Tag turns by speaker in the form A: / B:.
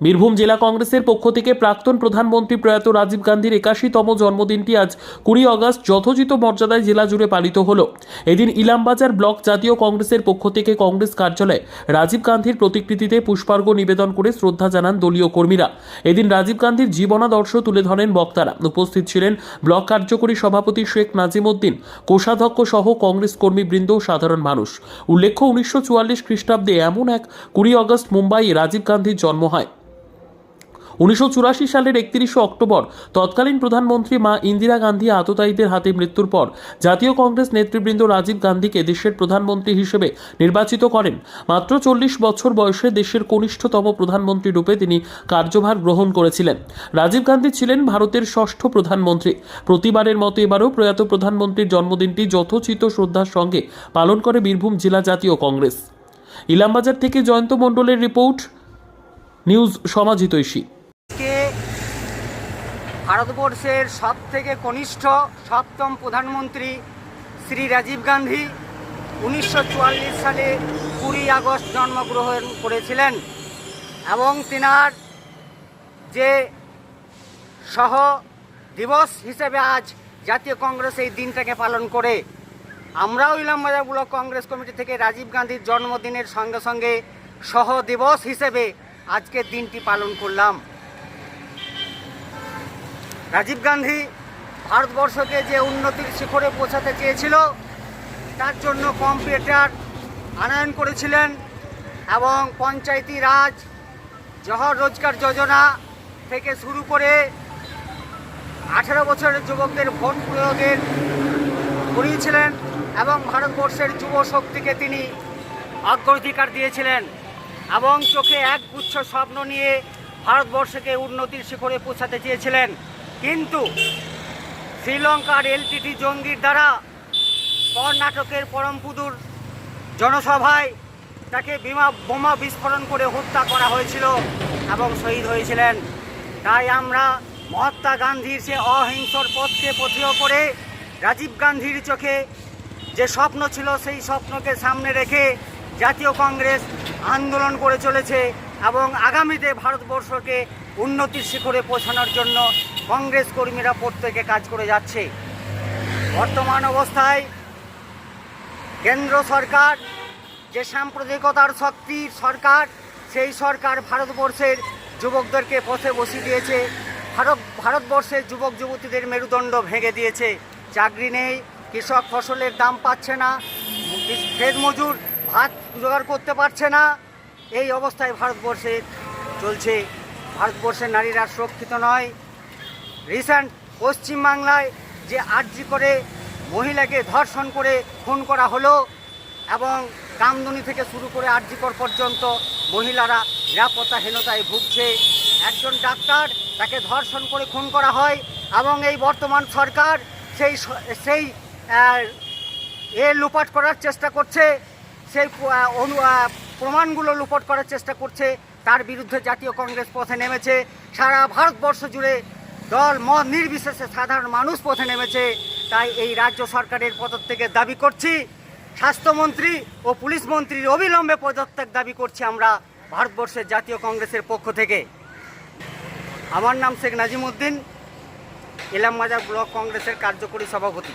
A: বীরভূম জেলা কংগ্রেসের পক্ষ থেকে প্রাক্তন প্রধানমন্ত্রী প্রয়াত রাজীব গান্ধীর একাশিতম জন্মদিনটি আজ কুড়ি অগস্ট যথোচিত মর্যাদায় জেলা জুড়ে পালিত হল। এদিন ইলামবাজার ব্লক জাতীয় কংগ্রেসের পক্ষ থেকে কংগ্রেস কার্যালয়ে রাজীব গান্ধীর প্রতিকৃতিতে পুষ্পার্ঘ্য নিবেদন করে শ্রদ্ধা জানান দলীয় কর্মীরা। এদিন রাজীব গান্ধীর জীবনাদর্শ তুলে ধরেন বক্তারা। উপস্থিত ছিলেন ব্লক কার্যকরী সভাপতি শেখ নাজিমউদ্দিন কোষাধ্যক্ষ সহ কংগ্রেস কর্মীবৃন্দ ও সাধারণ মানুষ। উল্লেখ্য, উনিশশো চুয়াল্লিশ খ্রিস্টাব্দে এমন এক কুড়ি অগস্ট মুম্বাইয়ে রাজীব গান্ধীর জন্ম হয়। উনিশশো চুরাশি সালের একত্রিশে অক্টোবর তৎকালীন প্রধানমন্ত্রী মা ইন্দিরা গান্ধী আততায়ীদের হাতে মৃত্যুর পর জাতীয় কংগ্রেস নেতৃবৃন্দ রাজীব গান্ধীকে দেশের প্রধানমন্ত্রী হিসেবে নির্বাচিত করেন। মাত্র চল্লিশ বছর বয়সে দেশের কনিষ্ঠতম প্রধানমন্ত্রী রূপে তিনি কার্যভার গ্রহণ করেছিলেন। রাজীব গান্ধী ছিলেন ভারতের ষষ্ঠ প্রধানমন্ত্রী। প্রতিবারের মতো এবারও প্রয়াত প্রধানমন্ত্রীর জন্মদিনটি যথোচিত শ্রদ্ধার সঙ্গে পালন করে বীরভূম জেলা জাতীয় কংগ্রেস। ইলামবাজার থেকে জয়ন্ত মণ্ডলের রিপোর্ট, নিউজ সমাজিতৈষী।
B: ভারতবর্ষের সব থেকে কনিষ্ঠ সপ্তম প্রধানমন্ত্রী শ্রী রাজীব গান্ধী উনিশশো চুয়াল্লিশ সালে কুড়ি আগস্ট জন্মগ্রহণ করেছিলেন এবং তিনার যে সহ দিবস হিসেবে আজ জাতীয় কংগ্রেস এই দিনটাকে পালন করে। আমরাও ইলামবাজার ব্লক কংগ্রেস কমিটি থেকে রাজীব গান্ধীর জন্মদিনের সঙ্গে সঙ্গে সহ দিবস হিসেবে আজকের দিনটি পালন করলাম। রাজীব গান্ধী ভারতবর্ষকে যে উন্নতির শিখরে পৌঁছাতে চেয়েছিল, তার জন্য কম্পিউটার আনয়ন করেছিলেন এবং পঞ্চায়েতি রাজ, জহর রোজগার যোজনা থেকে শুরু করে আঠেরো বছরের যুবকদের ভোট প্রয়োগের করিয়েছিলেন এবং ভারতবর্ষের যুব শক্তিকে তিনি অগ্রাধিকার দিয়েছিলেন এবং চোখে এক গুচ্ছ স্বপ্ন নিয়ে ভারতবর্ষকে উন্নতির শিখরে পৌঁছাতে চেয়েছিলেন। কিন্তু শ্রীলঙ্কার এলটিটি জঙ্গির দ্বারা কর্ণাটকের পরমপুদুর জনসভায় তাকে বিমা, বোমা বিস্ফোরণ করে হত্যা করা হয়েছিল এবং শহীদ হয়েছিলেন। তাই আমরা মহাত্মা গান্ধীর সে অহিংসর পথকে পথেয় করে রাজীব গান্ধীর চোখে যে স্বপ্ন ছিল, সেই স্বপ্নকে সামনে রেখে জাতীয় কংগ্রেস আন্দোলন করে চলেছে এবং আগামীতে ভারতবর্ষকে উন্নতির শিখরে পৌঁছানোর জন্য কংগ্রেস কর্মীরা প্রত্যেকে কাজ করে যাচ্ছে। বর্তমান অবস্থায় কেন্দ্র সরকার, যে সাম্প্রদায়িকতার শক্তির সরকার, সেই সরকার ভারতবর্ষের যুবকদেরকে পথে বসিয়ে দিয়েছে। ভারত, ভারতবর্ষের যুবক যুবতীদের মেরুদণ্ড ভেঙে দিয়েছে। চাকরি নেই, কৃষক ফসলের দাম পাচ্ছে না, খেত মজুর, ভাত জোগাড় করতে পারছে না। এই অবস্থায় ভারতবর্ষে চলছে। ভারতবর্ষের নারীরা সুরক্ষিত নয়। রিসেন্ট পশ্চিমবাংলায় যে আর্জি করে মহিলাকে ধর্ষণ করে খুন করা হলো এবং কামদুনি থেকে শুরু করে আর্জিকর পর্যন্ত মহিলারা নিরাপত্তাহীনতায় ভুগছে। একজন ডাক্তার তাকে ধর্ষণ করে খুন করা হয় এবং এই বর্তমান সরকার সেই সেই এ লুপাট করার চেষ্টা করছে, সেই অনু প্রমাণগুলো লুপট করার চেষ্টা করছে। তার বিরুদ্ধে জাতীয় কংগ্রেস পথে নেমেছে। সারা ভারতবর্ষ জুড়ে দল, মত নির্বিশেষে সাধারণ মানুষ পথে নেমেছে। তাই এই রাজ্য সরকারের পদত্যাগের দাবি করছি। স্বাস্থ্যমন্ত্রী ও পুলিশ মন্ত্রীর অবিলম্বে পদত্যাগ দাবি করছি আমরা ভারতবর্ষের জাতীয় কংগ্রেসের পক্ষ থেকে। আমার নাম শেখ নাজিমুদ্দিন ইলামবাজার ব্লক কংগ্রেসের কার্যকরী সভাপতি।